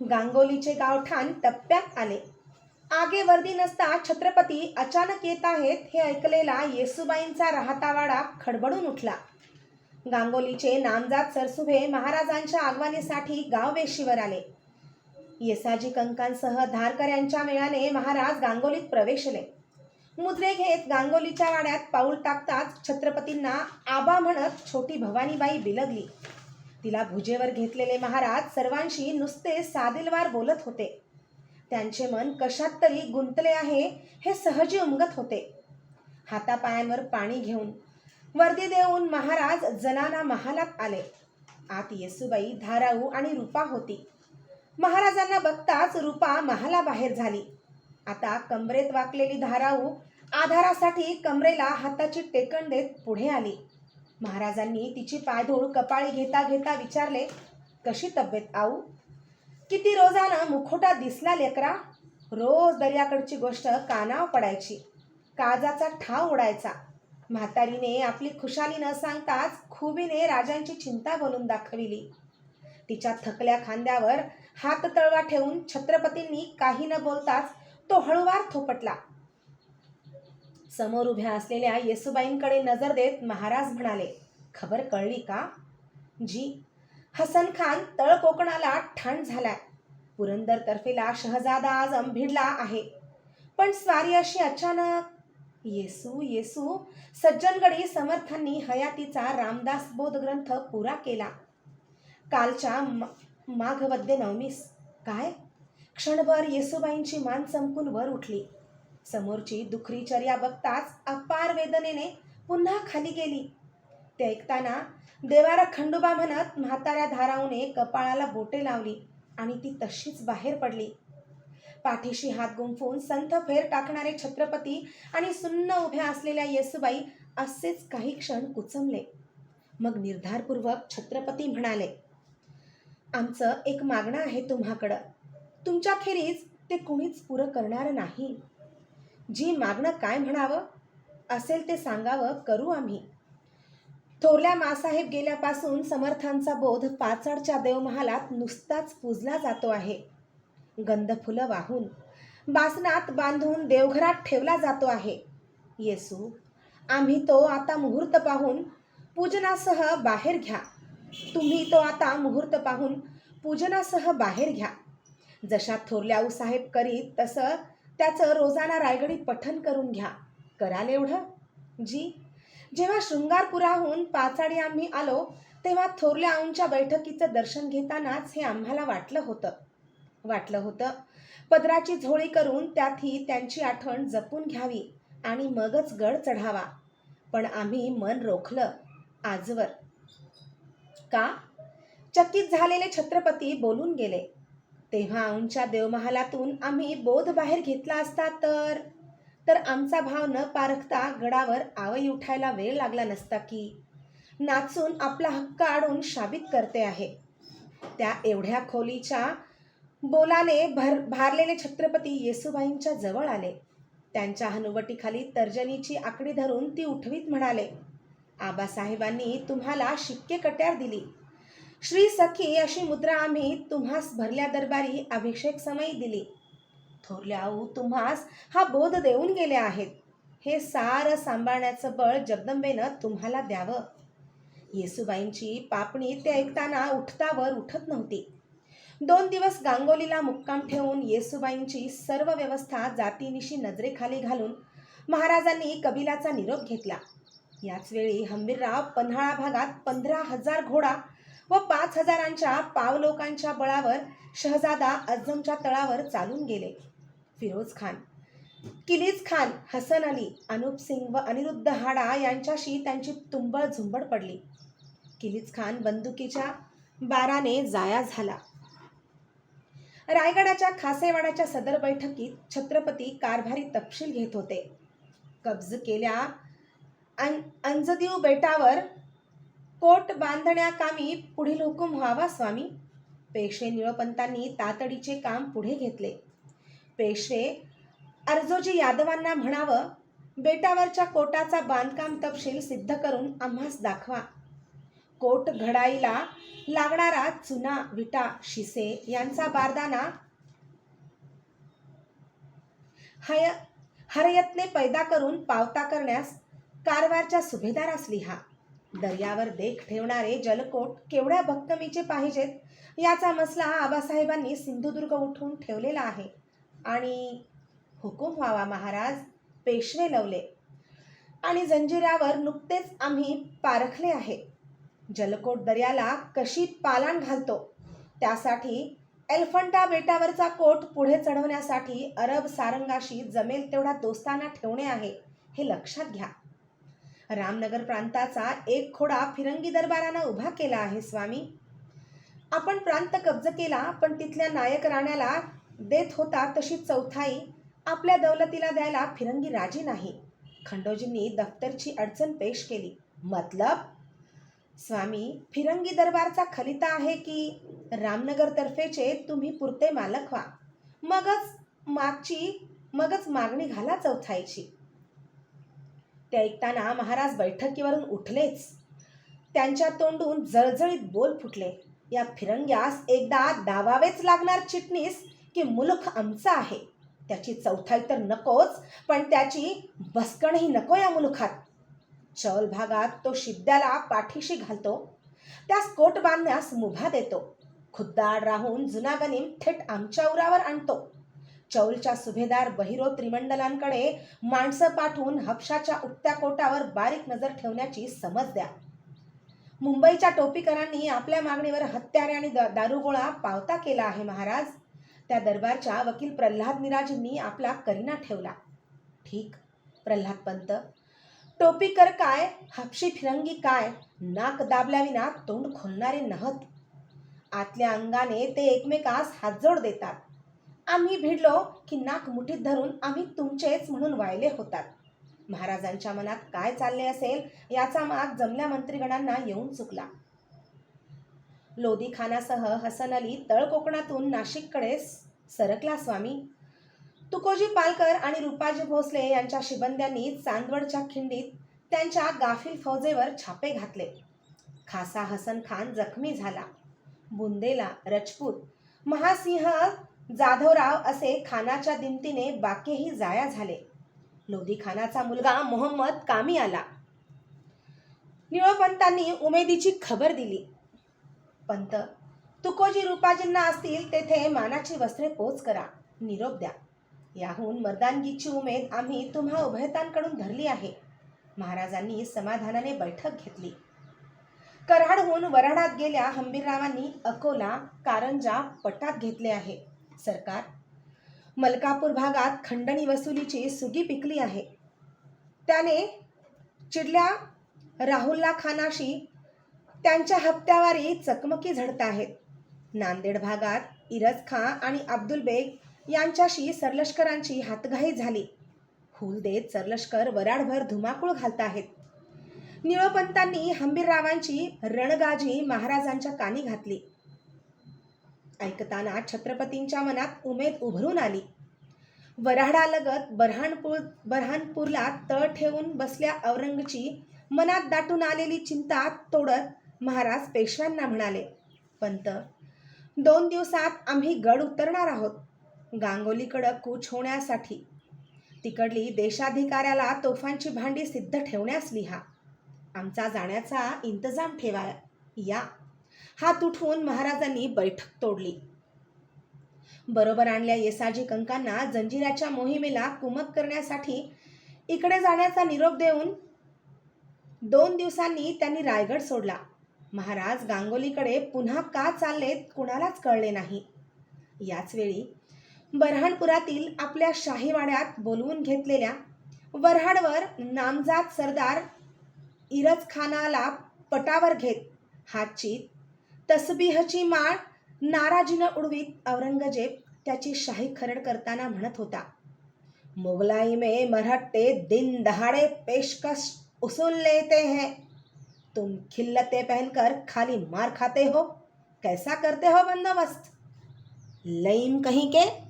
गांगोलीचे गावठाण टप्प्यात आले. आगे वर्दी नसता छत्रपती अचानक येत आहेत हे ऐकलेला येसुबाईंचा राहतावाडा खडबडून उठला. गांगोलीचे नामजात सरसुभे महाराजांच्या आगवानीसाठी गाववेशीवर आले. येसाजी कंकांसह धारकऱ्यांच्या मेळाने महाराज गांगोलीत प्रवेशले. मुद्रे घेत गांगोलीच्या वाड्यात पाऊल टाकताच छत्रपतींना आबा म्हणत छोटी भवानीबाई बिलगली. तिला भुजेवर घेतलेले महाराज सर्वांशी नुसते सादिलवार बोलत होते. त्यांचे मन कशात तरी गुंतले आहे हे सहजी उमगत होते. हातापायांवर पाणी घेऊन वर्दी देऊन महाराज जनाना महालात आले. आत येसुबाई धाराऊ आणि रूपा होती. महाराजांना बघताच रूपा महालाबाहेर झाली. आता कमरेत वाकलेली धाराऊ आधारासाठी कमरेला हाताची टेकण देत पुढे आली. महाराजांनी तिची पायधूळ कपाळी घेता घेता विचारले कशी तब्येत आऊ? किती रोजानं मुखोटा दिसला लेकरा? रोज दर्याकडची गोष्ट कानाव पडायची काजाचा ठाव उडायचा म्हातारीने आपली खुशाली न सांगताच खुबीने राजांची चिंता बोलून दाखविली. तिच्या थकल्या खांद्यावर हात तळवा ठेवून छत्रपतींनी काही न बोलताच तो हळूवार थोपटला. समोर उभ्या असलेल्या येसुबाईंकडे नजर देत महाराज म्हणाले खबर कळली का? जी. हसन खान तळ कोकणाला ठाण झालाय. पुरंदर तर्फेला शहजादा आजम भिडला आहे. पण स्वारी अशी अचानक येसू येसू. सज्जनगडी समर्थांनी हयातीचा रामदास बोध ग्रंथ पुरा केला. कालच्या माघवद्य नवमीस. काय? क्षणभर येसुबाईंची मान चमकून वर उठली. समोरची दुखरी चर्या बघताच अपार वेदनेने पुन्हा खाली गेली. ते ऐकताना देवारा खंडोबा म्हणत म्हाताऱ्या धारावने कपाळाला बोटे लावली आणि ती तशीच बाहेर पडली. पाठीशी हात गुंफून संथ फेर टाकणारे छत्रपती आणि सुन्न उभ्या असलेल्या येसुबाई असेच काही क्षण कुचमले. मग निर्धारपूर्वक छत्रपती म्हणाले आमचं एक मागणं आहे तुम्हाकडं. तुमच्याखेरीज ते कुणीच पुरं करणार नाही. जी मागणं काय म्हणावं असेल ते सांगावं करू आम्ही. थोरल्या मासाहेब गेल्यापासून समर्थांचा बोध पाचडच्या देवमहालात नुसताच पूजला जातो आहे. गंध फुलं वाहून बासनात बांधून देवघरात ठेवला जातो आहे. येसू आम्ही तो आता मुहूर्त पाहून पूजनासह बाहेर घ्या. तुम्ही तो आता मुहूर्त पाहून पूजनासह बाहेर घ्या. जशा थोरल्या साहेब करीत तसं त्याचं रोजाना रायगडीत पठन करून घ्या. कराल एवढं? जी. जेव्हा शृंगारपुराहून पाचाडी आम्ही आलो तेव्हा थोरल्या आऊंच्या बैठकीचं दर्शन घेतानाच हे आम्हाला वाटलं होतं. वाटलं होतं. पदराची झोळी करून त्यातही त्यांची आठवण जपून घ्यावी आणि मगच गड चढावा. पण आम्ही मन रोखलं. आजवर. का? चकित झालेले छत्रपती बोलून गेले. तेव्हा औंच्या देवमहालातून आम्ही बोध बाहेर घेतला असता तर? तर आमचा भाव न पारखता गडावर आवई उठायला वेळ लागला नसता की? नाचून आपला हक्क आडून शाबित करते आहे. त्या एवढ्या खोलीच्या बोलाने भर भारलेले छत्रपती येसुबाईंच्या जवळ आले. त्यांच्या हनुवटीखाली तर्जनीची आकडी धरून ती उठवीत म्हणाले आबासाहेबांनी तुम्हाला शिक्के कट्यार दिली. श्री सखी अशी मुद्रा आम्ही तुम्हास भरल्या दरबारी अभिषेक समयी दिली. थोरल्या आऊ तुम्हास हा बोध देऊन गेले आहेत. हे सार सांभाळण्याचं बळ जगदंबेनं तुम्हाला द्यावं. येसुबाईंची पापणी ते ऐकताना उठतावर उठत नव्हती. दोन दिवस गांगोलीला मुक्काम ठेवून येसुबाईंची सर्व व्यवस्था जातीनिशी नजरेखाली घालून महाराजांनी कबिलाचा निरोप घेतला. याच वेळी हंबीरराव पन्हाळा भागात पंधरा हजार घोडा व पाच हजारांच्या पावलोकांच्या बळावर शहजादा अझमच्या तळावर चालून गेले. फिरोज खान. किलीज खान हसन अली अनूप सिंग व अनिरुद्ध हाडा यांच्याशी त्यांची तुंबळ झुंबड पडली. किलीज खान बंदुकीच्या बाराने जाया झाला. रायगडाच्या खासेवाड्याच्या सदर बैठकीत छत्रपती कारभारी तपशील घेत होते. कब्ज केल्या अन अंजदीव बेटावर कोट बांधण्याकामी पुढील हुकूम व्हावा स्वामी. पेशवे निळपंतांनी तातडीचे काम पुढे घेतले. पेशवे अर्जोजी यादवांना म्हणावं बेटावरच्या कोटाचा बांधकाम तपशील सिद्ध करून आम्हास दाखवा. कोट घडाईला लागणारा चुना विटा शिसे यांचा बारदाना हय हरयत्ने पैदा करून पावता करण्यास कारवारच्या सुभेदार असली हा. दर्यावर देख ठेवणारे जलकोट केवढ्या भक्कमीचे पाहिजेत? याचा मसला आबासाहेबांनी सिंधुदुर्ग उठून ठेवलेला आहे. आणि हुकूम व्हावा महाराज पेशवे लवले. आणि जंजिरावर नुकतेच आम्ही पारखले आहे. जलकोट दर्याला कशी पालाण घालतो? त्यासाठी एल्फंटा बेटावरचा कोट पुढे चढवण्यासाठी अरब सारंगाशी जमेल तेवढा दोस्ताना ठेवणे आहे हे लक्षात घ्या. रामनगर प्रांताचा एक खोडा फिरंगी दरबारानं उभा केला आहे स्वामी. आपण प्रांत कब्ज केला पण तिथल्या नायक राण्याला देत होता तशी चौथाई. आपल्या दौलतीला द्यायला फिरंगी राजी नाही. खंडोजींनी दफ्तरची अडचण पेश केली. मतलब? स्वामी फिरंगी दरबारचा खलिता आहे की रामनगर तर्फेचे तुम्ही पुरते मालक व्हा. मगच मागची मगच मागणी घाला चौथाईची. ते ऐकताना महाराज बैठकीवरून उठलेच. त्यांच्या तोंडून जळजळीत बोल फुटले. या फिरंग्यास एकदा दावावेच लागणार चिटणीस की मुलख आमचा आहे. त्याची चौथाई तर नकोच पण त्याची बसकणही नको या मुलुखात. चौल भागात तो शिद्द्याला पाठीशी घालतो. त्यास कोट बांधण्यास मुभा देतो. खुद्दाड राहून जुना गनिम थेट आमच्या उरावर आणतो. चौलच्या सुभेदार बहिरो त्रिमंडलांकडे माणसं पाठवून हपशाच्या उठत्या कोटावर बारीक नजर ठेवण्याची समज द्या. मुंबईच्या टोपीकरांनी आपल्या मागणीवर हत्यारे आणि द- दारुगोळा पावता केला आहे महाराज. त्या दरबारच्या वकील प्रल्हाद मिराजींनी आपला करीना ठेवला. ठीक प्रल्हाद पंत. टोपीकर काय हापशी फिरंगी काय नाक दाबल्याविना तोंड खोलणारे नहत. आतल्या अंगाने ते एकमेकास हातजोड देतात. आम्ही भिडलो की नाक मुठीत धरून आम्ही तुमचेच म्हणून वायले होतात. महाराजांच्या मनात काय चालले असेल याचा माग जमल्या मंत्रीगणांना येऊन चुकला. लोधी खानासह हसन अली तळ कोकणातून नाशिककडे सरकला स्वामी. तुकोजी पालकर आणि रुपाजी भोसले यांच्या शिबंद्यांनी चांदवडच्या खिंडीत त्यांच्या गाफील फौजेवर छापे घातले. खासा हसन खान जखमी झाला. बुंदेला रजपूत महासिंह जाधवराव असे खानाच्या दिमतीने बाकीही जाया झाले. लोधी खानाचा मुलगा मोहम्मद कामी आला. निळोपंतांनी उमेदीची खबर दिली. पंत तुकोजी रूपाजींना असतील तेथे मानाची वस्त्रे पोच करा निरोप द्या. याहून मर्दानगीची उमेद आम्ही तुम्हा उभयतांकडून धरली आहे. महाराजांनी समाधानाने बैठक घेतली. कराडहून वराडात गेल्या हंबीररावांनी अकोला कारंजा पटात घेतले आहे. सरकार. मलकापूर भागात खंडणी वसुलीची सुगी पिकली आहे. त्याने चिडल्या राहुल्ला खानाशी त्यांच्या हप्त्यावारी चकमकी झडत आहेत. नांदेड भागात इरज खां आणि अब्दुल बेग यांच्याशी सरलष्करांची हातघाई झाली. हुल देत सरलष्कर वराडभर धुमाकूळ घालत आहेत. निळोपंतांनी हंबीररावांची रणगाजी महाराजांच्या कानी घातली. ऐकताना छत्रपतींच्या मनात उमेद उभरून आली. वऱ्हाडालगत बऱ्हाणपूर बऱ्हाणपूरला तळ ठेवून बसल्या औरंगची मनात दाटून आलेली चिंता तोडत महाराज पेशव्यांना म्हणाले पंत दोन दिवसात आम्ही गड उतरणार आहोत गांगोलीकडं कूच होण्यासाठी. तिकडली देशाधिकाऱ्याला तोफांची भांडी सिद्ध ठेवण्यास लिहा. आमचा जाण्याचा इंतजाम ठेवा या. हात उठवून महाराजांनी बैठक तोडली. बरोबर आणल्या येसाजी कंकांना जंजिराच्या मोहिमेला कुमक करण्यासाठी इकडे जाण्याचा निरोप देऊन दोन दिवसांनी त्यांनी रायगड सोडला. महाराज गांगोलीकडे पुन्हा का चाललेत कुणालाच कळले नाही. याच वेळी बऱ्हाणपुरातील आपल्या शाहीवाड्यात बोलवून घेतलेल्या वऱ्हाडवर नामजात सरदार इरज खानाला पटावर घेत हातची तसबीहची माळ नाराजीनं उडवीत औरंगजेब त्याची शाही खरड करताना म्हणत होता मुगलाई में मरहट्टे दिन दहाड़े पेशकश उसूल लेते हैं. तुम खिल्लते पहनकर खाली मार खाते हो. कैसा करते हो बंदोबस्त? लईम कहीं के